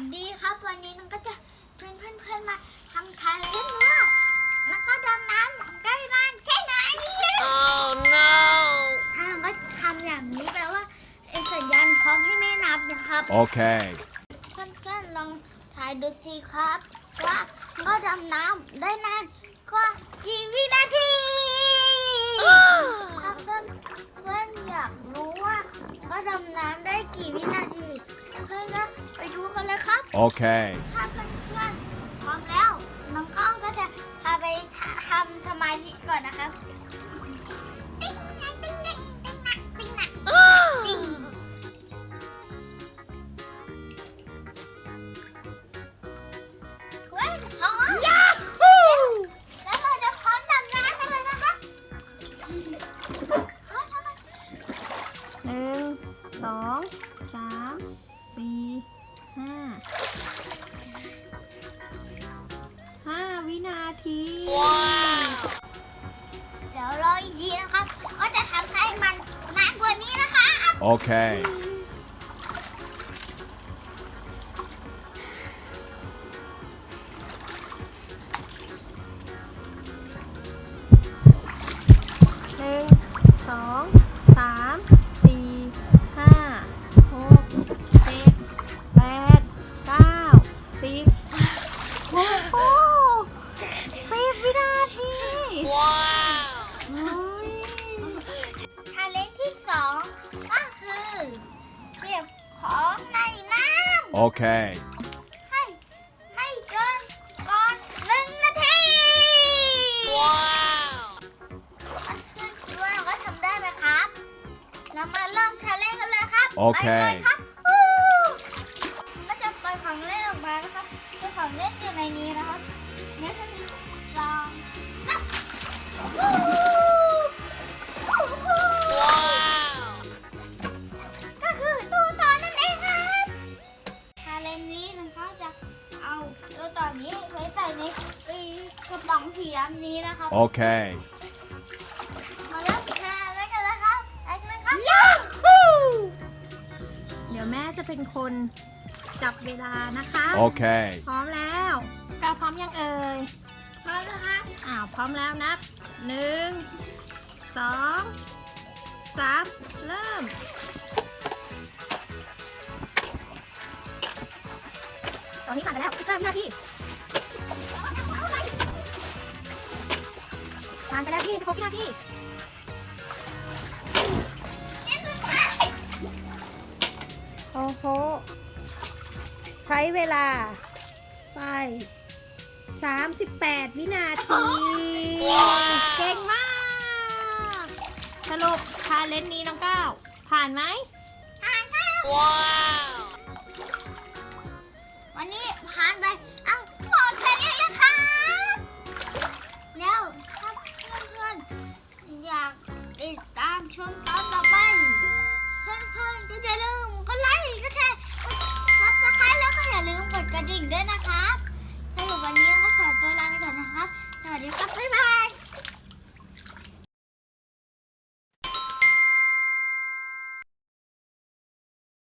สดีครับ วันนี้น้องก็จะเพื่อนเพื่อนเพื่อนๆมาทำทานเล่นว่าน้องก็ดำน้ำได้นานแค่ไหน Oh no! ถ้าน้องก็ทำอย่างนี้แปลว่าเป็นสัญญาณพร้อมให้แม่นับนะครับ Okay. เพื่อนๆลองถ่ายดูสิครับ ว่าน้องก็ดำน้ำได้นานก็กี่วินาที เลยครับ Okay. ถ้าเพื่อนๆพร้อมแล้วน้องก้องก็จะพาไปทำสมาธิก่อนนะครับติ๊งนะติ๊งนะติ๊งนะติ๊งนะติ๊งเว้ยพร้อมแล้วเราจะพร้อมดำน้ำกันเลยนะคะพร้อมแล้วนะหนึ่งสองสามสี่ ห้าห้าวินาทีเดี๋ยวรออีกทีนะครับ ก็จะทำให้มันนานกว่านี้นะคะ Okay. ของในน้ำ Okay. ให้ให้เกินก่อนหนึ่งนาทีว้าวเพื่อนคิดว่าเราก็ทำได้ไหมครับ เรามาเริ่มทาเลนกันเลยครับโอเค ไปเลยครับอู้ก็จะปล่อยของเล่นออกมานะครับปล่อยของเล่นอยู่ในนี้นะครับเนี่ยฉันล ตัวต่อนี้ไว้ใส่ในไอ้กระป๋องสีดำนี้นะครับ Okay. มาเริ่มทาเล่นกันเลยครับไปกันเลยครับเดี๋ยวแม่จะเป็นคนจับเวลานะคะ Okay. พร้อมแล้วเราพร้อมยังเอ่ย พร้อมแล้วครับอ้าวพร้อมแล้วนับหนึ่งสองสามเริ่ม อนนี้ผ่านไปแล้ว15วินาทีผ่านไปแล้วที่16วินาทีโอ้โห ใช้เวลา ไป 38 วินาที เก่งมาก สรุปชาเลนจ์นี้น้องก้าวผ่านไหม ผ่านครับวั มตอนต่อไป เพื่อนๆก็อย่าลืมก็ไลค์ก็แชร์ซับสไครต์แล้วก็อย่าลืมกดกระดิ่งด้วยนะครับสรุปวันนี้ก็ขอตัวลาไปก่อนนะครับ สวัสดีครับ บ๊ายบาย